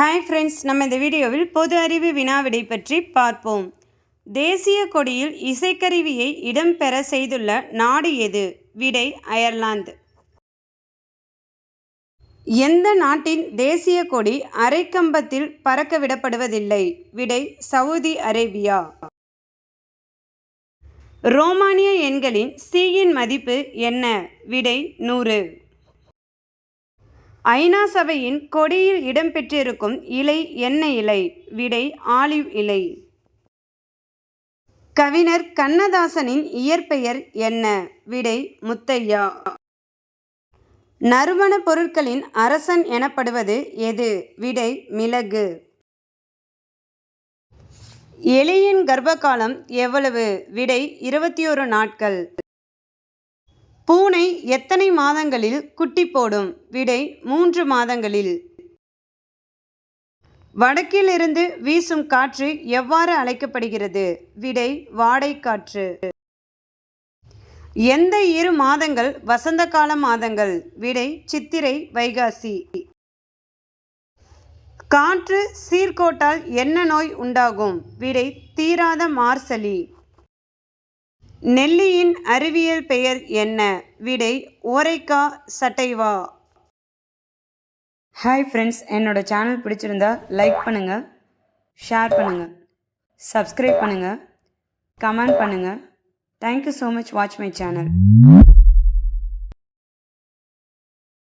Hi friends நம்ம இந்த வீடியோவில் பொது அறிவு வினாவிடை பற்றி பார்ப்போம். தேசிய கொடியில் இசைக்கருவியை இடம்பெற செய்துள்ள நாடு எது? விடை அயர்லாந்து. எந்த நாட்டின் தேசிய கொடி அரைக்கம்பத்தில் பறக்க விடப்படுவதில்லை விடை சவுதி அரேபியா. ரோமானிய எண்களின் சீயின் மதிப்பு என்ன? விடை நூறு. ஐநா சபையின் கொடியில் இடம்பெற்றிருக்கும் இலை என்ன இலை விடை ஆலிவ் இலை. கவிஞர் கண்ணதாசனின் இயற்பெயர் என்ன? விடை முத்தையா. நறுமண பொருட்களின் அரசன் எனப்படுவது எது? விடை மிளகு. எலியின் கர்ப்பகாலம் எவ்வளவு? விடை இருபத்தி ஒரு நாட்கள். பூனை எத்தனை மாதங்களில் குட்டி போடும்? விடை மூன்று மாதங்களில். வடக்கிலிருந்து வீசும் காற்று எவ்வாறு அழைக்கப்படுகிறது? விடை வாடைக்காற்று எந்த இரு மாதங்கள் வசந்த கால மாதங்கள்? விடை சித்திரை வைகாசி. காற்று சீர்கோட்டால் என்ன நோய் உண்டாகும்? விடை தீராத மார்சலி. நெல்லியின் அறிவியல் பெயர் என்ன? விடை ஓரைக்கா சட்டைவா? ஹாய் ஃப்ரெண்ட்ஸ் என்னோட சேனல் பிடிச்சிருந்தா லைக் பண்ணுங்கள் ஷேர் பண்ணுங்கள் சப்ஸ்கிரைப் பண்ணுங்கள் கமெண்ட் பண்ணுங்கள் thank you so much watch my channel